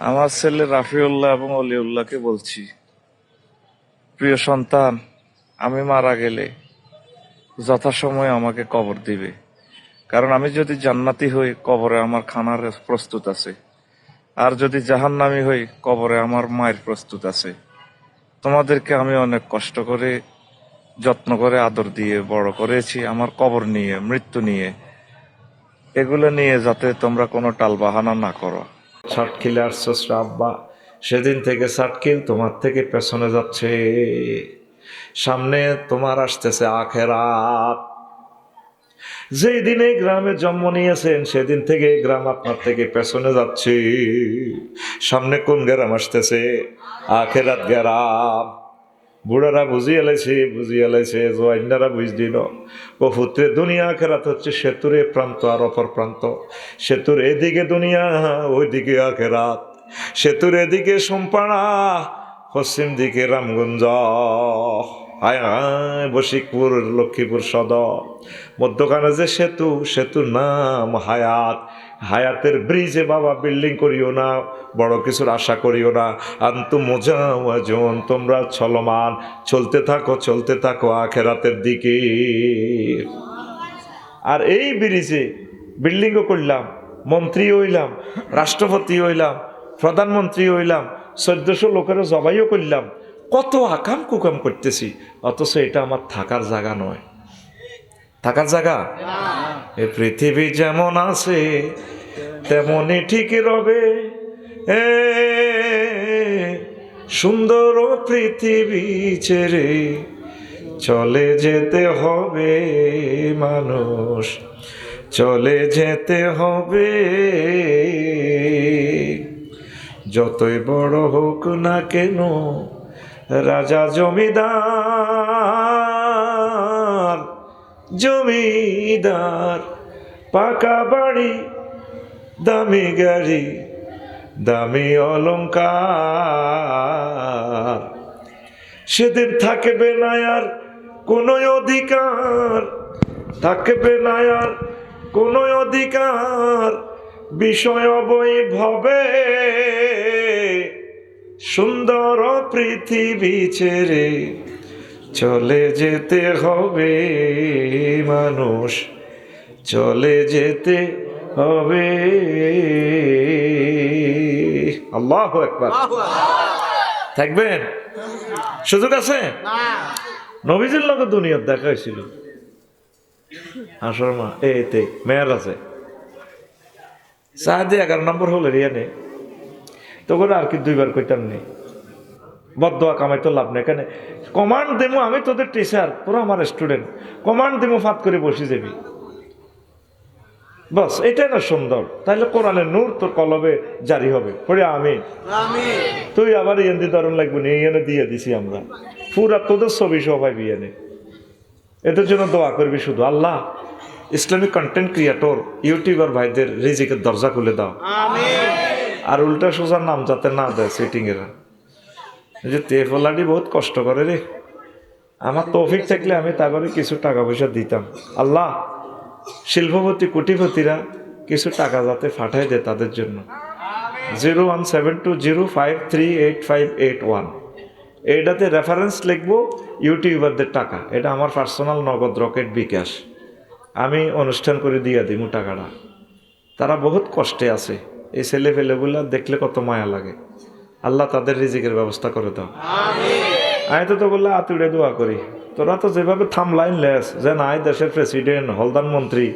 আমার ছেলে রাফিউল্লাহ এবং অলিউল্লাহকে বলছি, প্রিয় সন্তান, আমি মারা গেলে যথাসময়ে আমাকে কবর দিবে। কারণ আমি যদি জান্নাতি হই, কবরে আমার খানার প্রস্তুত আছে। আর যদি জাহান্নামি হই, কবরে আমার মায়ের প্রস্তুত আছে। তোমাদেরকে আমি অনেক কষ্ট করে, যত্ন করে, আদর দিয়ে বড় করেছি, আমার কবর নিয়ে, মৃত্যু নিয়ে। এগুলো নিয়ে যাতে তোমরা কোনো টালবাহানা না করো। সাতখিলে আসছো আব্বা, সেদিন থেকে সাটকিল তোমার থেকে পেছনে যাচ্ছে। সামনে তোমার আসতেছে আখেরাত। যেই দিনে গ্রামে জন্ম নিয়েছেন, সেদিন থেকে গ্রাম আপনার থেকে পেছনে যাচ্ছে। সামনে কোন গ্রাম আসতেছে? আখেরাত গ্রাম। বুড়ারা বুঝিয়ে এলেছে বুঝিয়ে এলেছে জোয়াইনারা বুঝ দিল ও দুনিয়া আখেরাত হচ্ছে সেতুর এ প্রান্ত আর অপর প্রান্ত। সেতুর এদিকে দুনিয়া, ওইদিকে আখেরাত। সেতুর এদিকে সোমপাড়া, পশ্চিম দিকে রামগঞ্জ। হায় বশিকপুর, লক্ষ্মীপুর সদর। মধ্যখানে যে সেতু, সেতুর নাম হায়াত। হায়াতের ব্রিজে বাবা বিল্ডিং করিও না, বড় কিছুর আশা করিও না। আন্তু মোজাওয়াজন তোমরা চলমান। চলতে থাকো চলতে থাকো আখেরাতের দিকে। আর এই ব্রিজে বিল্ডিংও করলাম মন্ত্রী হইলাম রাষ্ট্রপতি হইলাম প্রধানমন্ত্রী হইলাম, চোদ্দশো লোকেরও জবাইও করলাম। কত আকাম কুকাম করতেছি, অথচ এটা আমার থাকার জায়গা নয়। থাকার জায়গা? এ পৃথিবী যেমন আছে তেমনই ঠিক রবে। এ সুন্দর পৃথিবী ছেড়ে চলে যেতে হবে মানুষ, চলে যেতে হবে। যতই বড় হোক না কেন, রাজা জমিদার জমিদার, পাকা বাড়ি, দামি গাড়ি, দামি অলঙ্কার সেদিন থাকবে না আর কোনো অধিকার, থাকবে না আর কোনো অধিকার, বিষয় বৈভবে সুন্দর পৃথিবী ছেড়ে চলে যেতে হবে মানুষ চলে যেতে হবে। আল্লাহ একবার থাকবেন? সুযোগ আছে? নবীজির লোক দুনিয়ার দেখা হয়েছিল আসর মা এতে মেয়ের আছে। সাহায্যে এগারো নম্বর হলে রিয়ানে তখন আর কি দুইবার কইতাম নেই বদোয়া কামাই তো লাভ নেই। কেন কমান্ড দেবো আমি তোদের টিচার পুরো আমার স্টুডেন্ট কমান্ড দেবো ফাত করে বসে যাবি। বস এটাই না সুন্দর। তাহলে কোরআনের নূর তোর কলবে জারি হবে। পড়ে আমি তুই আবার ইয়েন্দি ধরন লাগবে নি ইয়েনে দিয়ে দিছি আমরা। পুরা তোদের ছবি সবাই বিয়েনে এদের জন্য দোয়া করবি শুধু। আল্লাহ ইসলামিক কন্টেন্ট ক্রিয়েটর ইউটিউবার ভাইদের রিজিকের দরজা খুলে দাও। আর উল্টা সোজার নাম যাতে না দেয় সেটিং এরা। এই যে তেফলাডি বহুত কষ্ট করে রে। আমার তৌফিক থাকলে আমি তাগরে কিছু টাকা পয়সা দিতাম। আল্লাহ, শিল্পপতি, কোটিপতিরা কিছু টাকা যাতে পাঠায় দেয় তাদের জন্য। Zero one seven two zero five three eight five eight one. এইটাতে রেফারেন্স লিখব ইউটিউবারদের টাকা। এটা আমার পার্সোনাল নগদ রকেট বিকাশ। আমি অনুষ্ঠান করে দিয়ে দিই টাকাটা। তারা বহুত কষ্টে আছে। এই ছেলে ফেলেগুলা দেখলে কত মায়া লাগে। আল্লাহ তাদের রিজিকের ব্যবস্থা করে দাও। আয়তো তো তো বললে আতুড়ে দোয়া করি। তোরা তো যেভাবে থামলাইন লেস যে নাই দেশের প্রেসিডেন্ট হলদান মন্ত্রী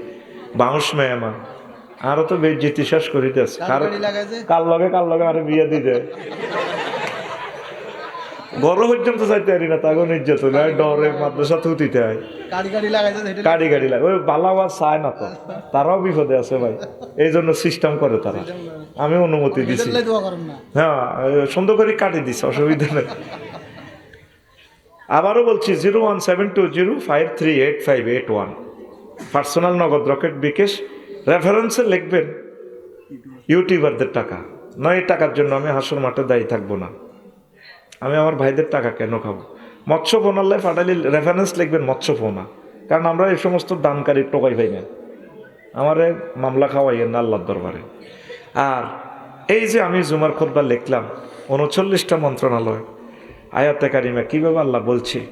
বাউন্স মেয়ামা আরও তো বেজিতি শেষ করি দেশ কার কার লগে কার লগে আরও বিয়ে দিতে ঘর পর্যন্ত যাইতে পারি না তাকে নির্যাতন হয় ডরে মাদ্রাসা থুতিতে হয় গাড়ি গাড়ি লাগে ওই বালাওয়া চায় না তো তারাও বিপদে আছে ভাই এই জন্য সিস্টেম করে তারা। আমি অনুমতি দিছি। হ্যাঁ সুন্দর করে কাটি দিছে অসুবিধা নেই। আবারও বলছি zero one seven two zero five three eight five eight one personal Nagad Rocket bKash রেফারেন্সে লিখবেন ইউটিউবারদের টাকা। নয় এই টাকার জন্য আমি হাসুর মাঠে দায়ী থাকব না। আমি আমার ভাইদের টাকা কেন খাব? মৎস্য ফোনাল্লায় ফাটালি রেফারেন্স লিখবেন মৎস্য ফোনা কারণ আমরা এই সমস্ত দানকারী টোকাই পাই না। আমারে মামলা খাওয়াইয়েন না আল্লাহর দরবারে। আর এই যে আমি জুমার খোদ্া লিখলাম, উনচল্লিশটা মন্ত্রণালয়, আয়াতে কারিমা কীভাবে আল্লাহ বলছি?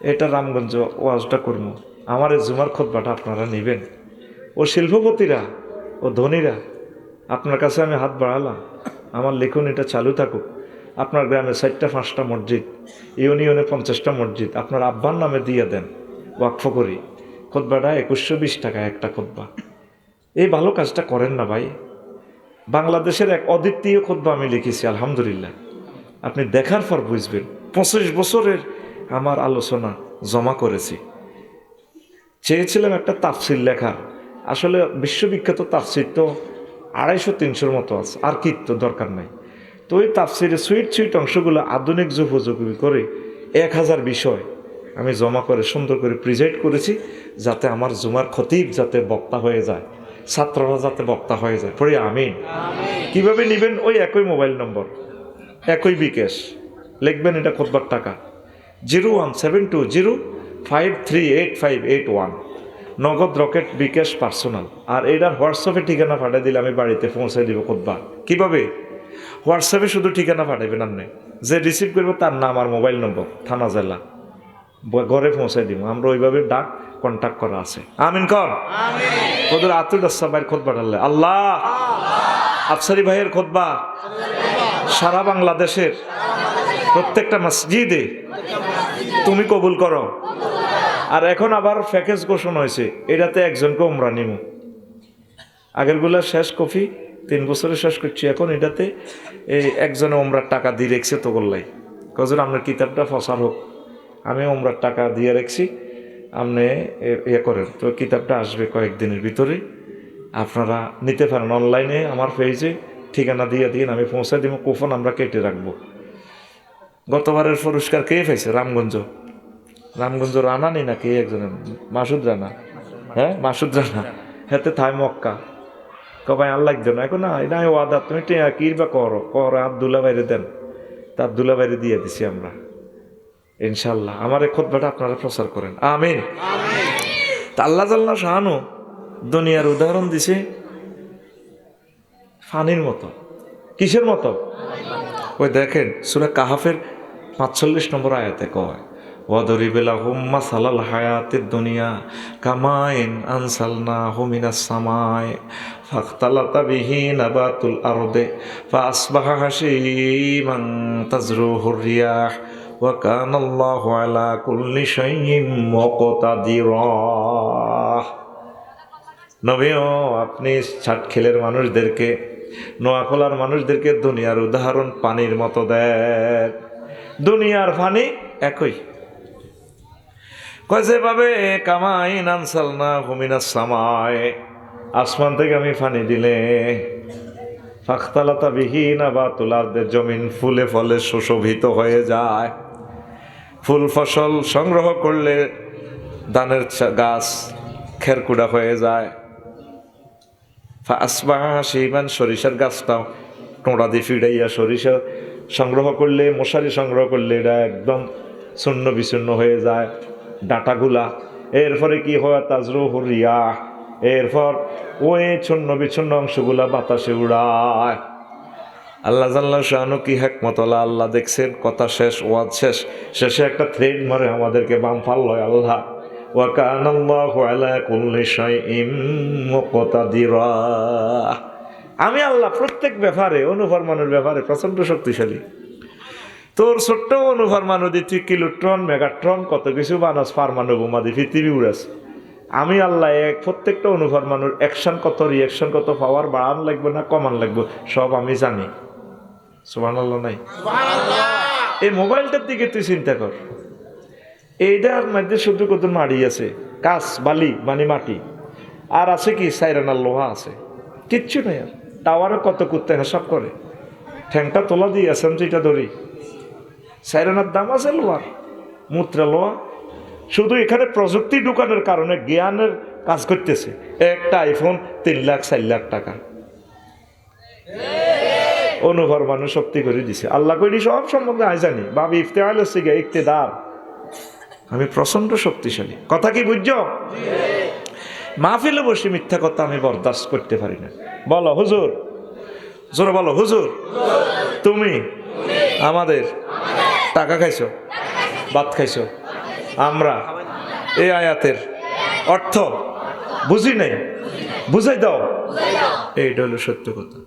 এটা রামগঞ্জ ওয়াজটা করব আমার এই জুমার খোদ্বাটা আপনারা নেবেন। ও শিল্পপতিরা, ও ধনীরা, আপনার কাছে আমি হাত বাড়ালাম। আমার লিখুন এটা চালু থাকুক। আপনার গ্রামে চারটা, পাঁচটা মসজিদ, ইউনিয়নে পঞ্চাশটা মসজিদ, আপনার আব্বার নামে দিয়ে দেন ওয়াকফ করি। খোদ্বাটা একুশশো বিশ টাকা একটা খোদ্বা এই ভালো কাজটা করেন না ভাই। বাংলাদেশের এক অদ্বিতীয় খোদ্া আমি লিখেছি, আলহামদুলিল্লাহ। আপনি দেখার পর বুঝবেন। পঁচিশ বছরের আমার আলোচনা জমা করেছি। চেয়েছিলাম একটা তাফসির লেখার। আসলে বিশ্ববিখ্যাত তাফসির তো আড়াইশো, তিনশোর মতো আছে। আর কি তো দরকার নাই। তো ওই তাফসিরে সুইট সুইট অংশগুলো আধুনিক যুপযোগী করে এক হাজার বিষয় আমি জমা করে সুন্দর করে প্রিজাইড করেছি যাতে আমার জুমার খতিব যাতে বক্তা হয়ে যায় ছাত্ররা যাতে বক্তা হয়ে যায়। পড়ে আমি কীভাবে নেবেন? ওই একই মোবাইল নম্বর একই বিকেশ। লিখবেন এটা খোদবার টাকা। Zero one seven two zero five three eight five eight one. Nagad Rocket bKash personal. আর এটার হোয়াটসঅ্যাপে ঠিকানা পাঠিয়ে দিলে আমি বাড়িতে পৌঁছে দিব খোদবা কীভাবে? হোয়াটসঅ্যাপে শুধু ঠিকানা পাঠাবেন আপনি। যে রিসিভ করব তার নাম আর মোবাইল নম্বর থানা জেলা। ঘরে পৌঁছে দিব। আমরা ওইভাবে ডাক কন্ট্যাক্ট করা আছে। আমিন কর। ওদের আতুল ভাইয়ের খোদ পাঠালে আল্লাহ! আফসারি ভাইয়ের খোদবা। সারা বাংলাদেশের প্রত্যেকটা মসজিদে তুমি কবুল করো। আর এখন আবার প্যাকেজ ঘোষণা হয়েছে। এটাতে একজনকে উমরা নিমু। আগেরগুলা শেষ কফি। তিন বছরে শেষ করছি। এখন এটাতে এই একজনে ওমরার টাকা দিয়ে রেখছে তো করলাই কজন আপনার কিতাবটা ফসার হোক। আমি ওমরার টাকা দিয়ে রেখছি, আপনি ইয়ে করেন। তো কিতাবটা আসবে কয়েকদিনের ভিতরে। আপনারা নিতে পারেন অনলাইনে আমার পেজে, ঠিকানা দিয়ে দিন, আমি পৌঁছে দিব, কুপন আমরা কেটে রাখব। গতবারের পুরস্কার কে পাইছে? রামগঞ্জ। রামগঞ্জ রানা নি নাকি একজনের? মাসুদ রানা। হ্যাঁ মাসুদ রানা। হেতে থাই মক্কা। কবাই আর লাগতো না। এখন না এটা ওয়াদা তুমি টিয়া কি বা করো কর আবদুল্লা বাইরে দেন। তা আবদুল্লা বাইরে দিয়ে দিছি আমরা। ইনশাল্লাহ আমার এই খোদবাটা আপনারা প্রচার করেন। আমিন। তা আল্লাহ জাল্লা শাহানু দুনিয়ার উদাহরণ দিছে ফানির মতো। কিসের মতো। ওই দেখেন সুরা কাহাফের পাঁচচল্লিশ নম্বর আয়াতে কয় ওয়াদরিবেলা হুম্মা সালাল হায়াতের দুনিয়া কামাইন আনসালনা হুমিনা সামায় ফাখতালাতা বিহি নাবাতুল আরদে ফাসবাহা হাসিমান তাজরুহুর রিয়াহ ওয়া কানা আল্লাহু আলা কুল্লি শাইইন মুকতাদিরা নবীও, আপনি ছাটখেলের মানুষদেরকে, নোয়াখোলার মানুষদেরকে দুনিয়ার উদাহরণ পানির মতো দেন। দুনিয়ার পানি একই। কয়, যেভাবে কামাই নানসাল না হুমিনা সামায় আসমান থেকে আমি পানি দিলে, ফাখতালাতা বিহীন বা তুলারদের জমিন ফুলে ফলে সুশোভিত হয়ে যায়। ফুল ফসল সংগ্রহ করলে ধানের গাছ খেরকুড়া হয়ে যায়। আসবাহ সেইমান সরিষার গাছটাও টোঁড়া দিয়ে ফিরাইয়া সরিষা সংগ্রহ করলে, মশারি সংগ্রহ করলে এটা একদম শূন্য বিচ্ছিন্ন হয়ে যায়। ডাঁটাগুলা। এরপরে কি হয়? তাজরু হরিয়া এরপর ওই ছন্ন বিচ্ছন্ন অংশগুলা বাতাসে উড়ায়। আল্লাহ জাল্লা শাহানু কি হেকমতলা আল্লাহ দেখছেন, কথা শেষ, ওয়াজ শেষ। শেষে একটা থ্রেড মারে আমাদেরকে, বাম ফাল লয় আল্লাহ। ওয়াকান আল্লাহু আলা কুল্লি শাইইন মুকতাদিরা। আমি আল্লাহ প্রত্যেক ব্যাপারে, অনুফরমানের ব্যাপারে প্রচণ্ড শক্তিশালী। তোর ছোট্ট অনুফরমানু দি তুই কিলোট্রন মেগাট্রন কত কিছু বানাস ফারমানু বোমা দি পৃথিবী উড়াস। আমি আল্লাহ এক প্রত্যেকটা অনুফরমানুর অ্যাকশন কত রিয়াকশন কত পাওয়ার বাড়ান লাগবে না কমান লাগবে সব আমি জানি। সুবান আল্লাহ নাই এই মোবাইলটার দিকে তুই চিন্তা কর। এইটার মধ্যে শুধু কত মাড়ি আছে কাঁচ বালি মানে মাটি। আর আছে কি সাইরানার লোহা আছে। কিচ্ছু নেই আর। টাওয়ারে কত করতে হ্যাঁ সব করে। ঠ্যাংটা তোলা দিয়ে এসএমজিটা ধরি। সাইরানার দাম আছে লোহার মুত্রা লোয়া। শুধু এখানে প্রযুক্তি ঢুকানোর কারণে জ্ঞানের কাজ করতেছে। একটা আইফোন তিন লাখ চার লাখ টাকা। অনুভর মানুষ শক্তি করে দিছে। আল্লাহ করি সব সম্বন্ধে আই জানি। বাবি ইফতেহাল হচ্ছে গিয়ে ইকতেদার। আমি প্রচণ্ড শক্তিশালী। কথা কি বুঝছ? মাহফিলে বসে মিথ্যা কথা আমি বরদাস্ত করতে পারি না। বলো হুজুর। জোরে বলো হুজুর। তুমি। আমাদের? টাকা খাইছো? ভাত খাইছো? আমরা। এই আয়াতের অর্থ বুঝি নাই? বুঝাই দাও। এইটা হলো সত্য কথা।